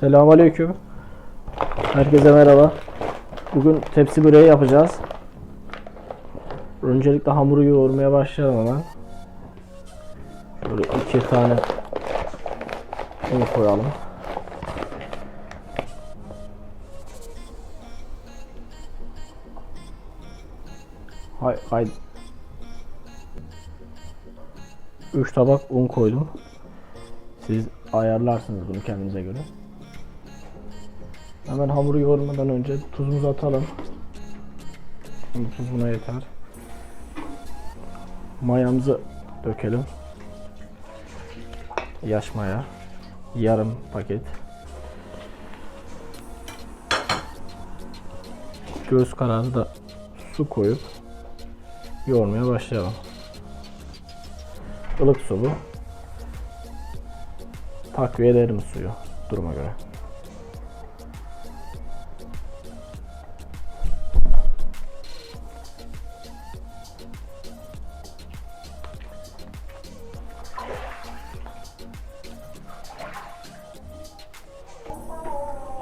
Selamünaleyküm. Herkese merhaba. Bugün tepsi böreği yapacağız. Öncelikle hamuru yoğurmaya başlayalım hemen. Şöyle iki tane un koyalım. Hay hay. 3 tabak un koydum. Siz ayarlarsınız bunu kendinize göre. Hemen hamuru yoğurmadan önce tuzumuzu atalım. Şimdi tuz buna yeter. Mayamızı dökelim. Yaş maya. Yarım paket. Göz kararı da su koyup yoğurmaya başlayalım. Ilık su bu. Takviye ederim suyu duruma göre.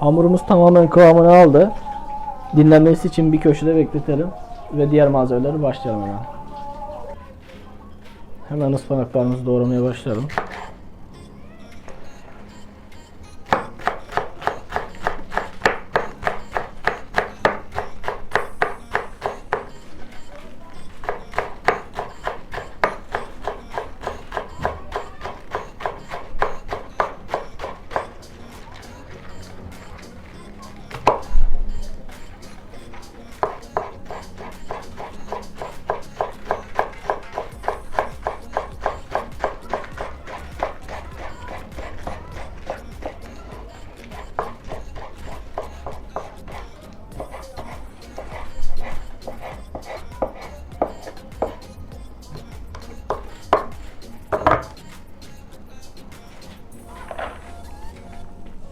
Hamurumuz tamamen kıvamını aldı. Dinlenmesi için bir köşede bekletelim ve diğer malzemeleri başlayalım hemen. Hemen ıspanaklarımızı doğramaya başlayalım.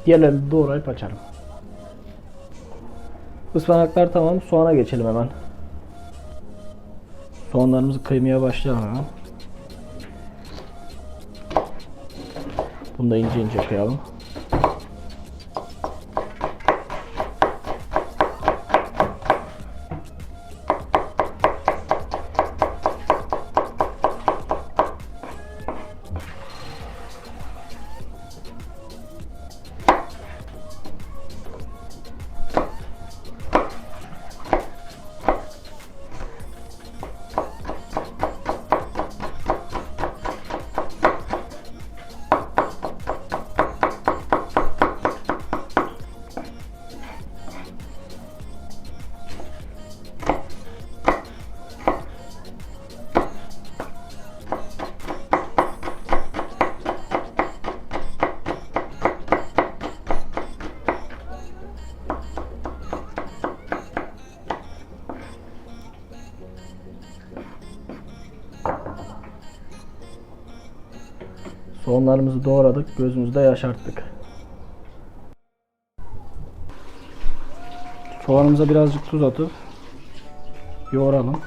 Diğerlerini doğrayıp açarım. Ispanaklar tamam. Soğana geçelim hemen. Soğanlarımızı kıymaya başlayalım hemen. Bunu da ince ince kıyalım. Soğanlarımızı doğradık. Gözümüzde yaşarttık. Soğanımıza birazcık tuz atıp yoğuralım.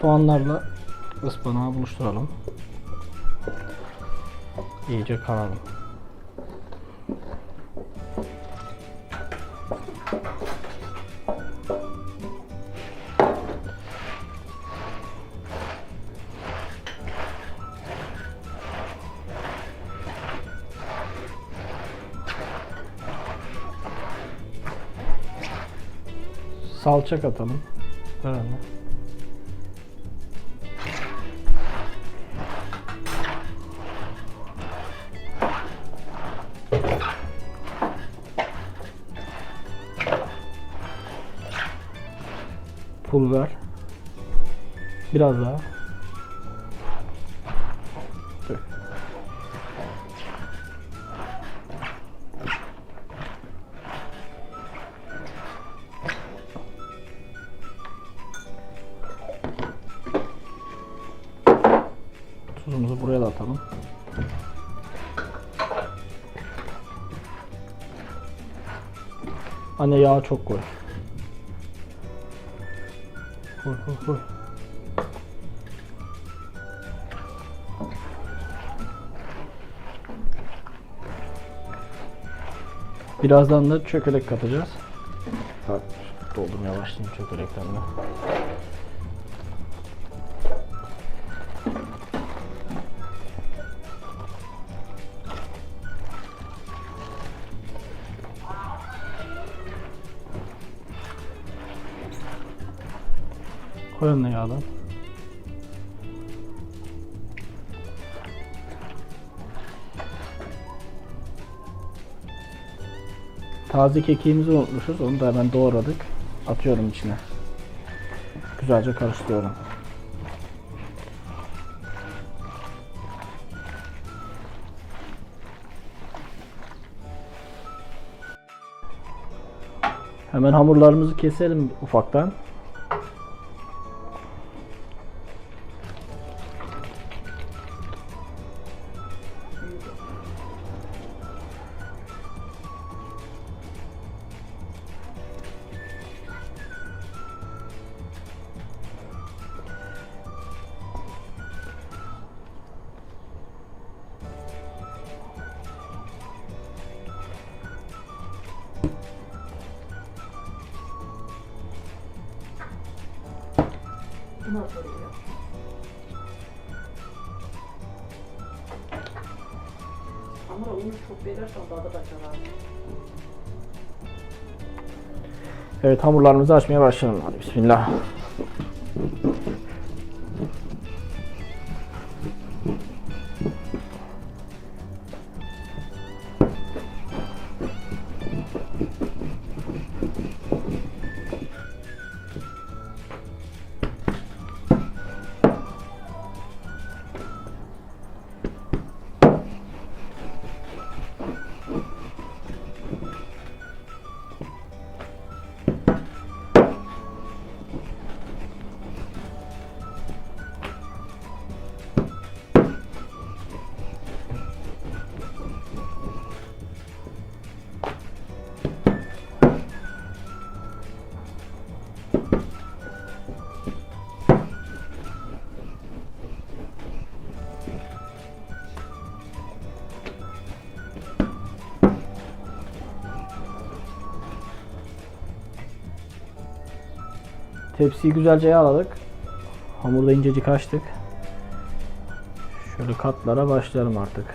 Soğanlarla ıspanağı buluşturalım. İyice karalım. Salça katalım. Ver Pul ver. Biraz daha. Dök. Tuzumuzu buraya da atalım. Anne yağ çok koy. Koy koy koy. Birazdan da çökelek katacağız. Doldurmaya başlayayım çökelekten de. Koy önüne yağdan. Taze kekiğimizi unutmuşuz. Onu da hemen doğradık. Atıyorum içine. Güzelce karıştırıyorum. Hemen hamurlarımızı keselim ufaktan. Nasıl oluyor? Ama onu çok verirsen tadı kaçar abi. Evet hamurlarımızı açmaya başlayalım. Hadi bismillah. Tepsiyi güzelce yağladık. Hamurda incecik açtık. Şöyle katlara başlayalım artık.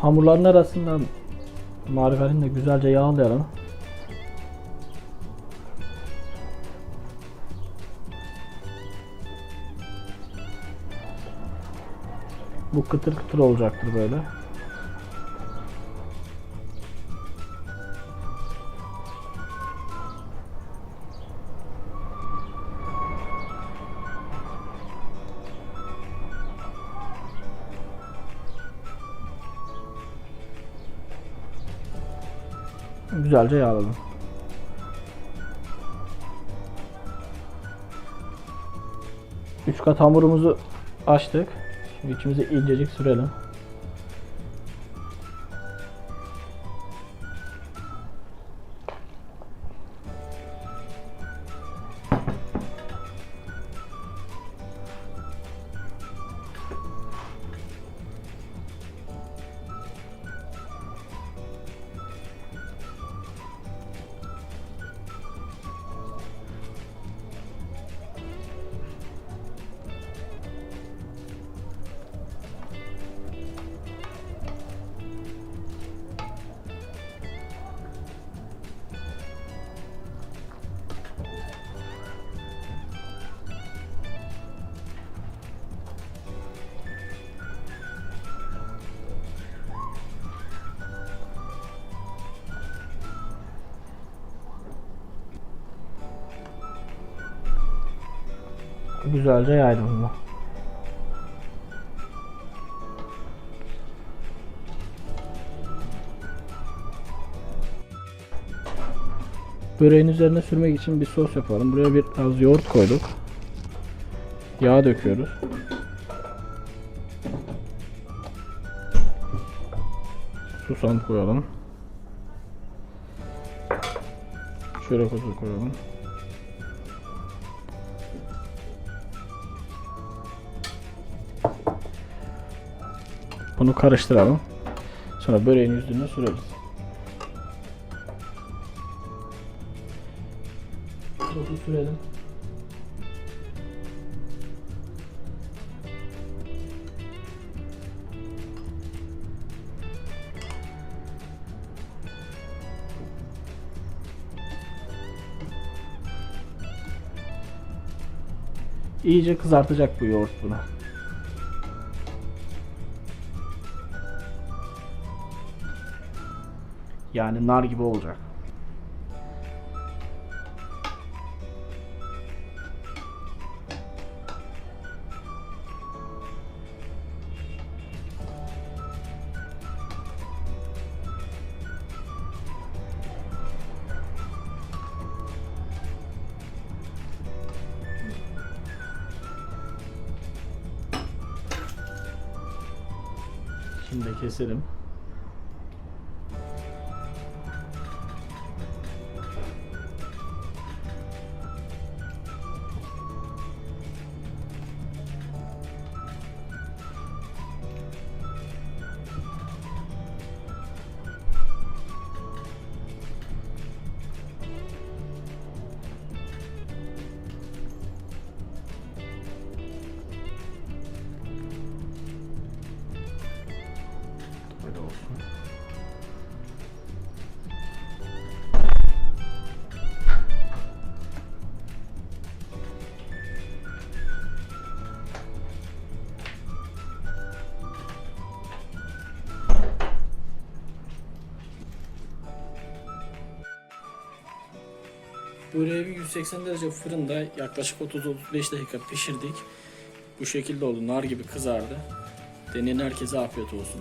Hamurların arasından margarinle güzelce yağlayalım. Bu kıtır kıtır olacaktır böyle. Güzelce yağladım. Üç kat hamurumuzu açtık. Şimdi içimize incecik sürelim. Güzelce yaydım bunu. Böreğin üzerine sürmek için bir sos yapalım. Buraya biraz yoğurt koyduk. Yağ döküyoruz. Susam koyalım. Çörek otu koyalım. Bunu karıştıralım. Sonra böreğin üstüne süreriz. Sosu sürelim. İyice kızartacak bu yoğurt bunu. Yani nar gibi olacak. Şimdi keselim. Böreği bir 180 derece fırında yaklaşık 30-35 dakika pişirdik. Bu şekilde oldu. Nar gibi kızardı. Deneyen herkese afiyet olsun.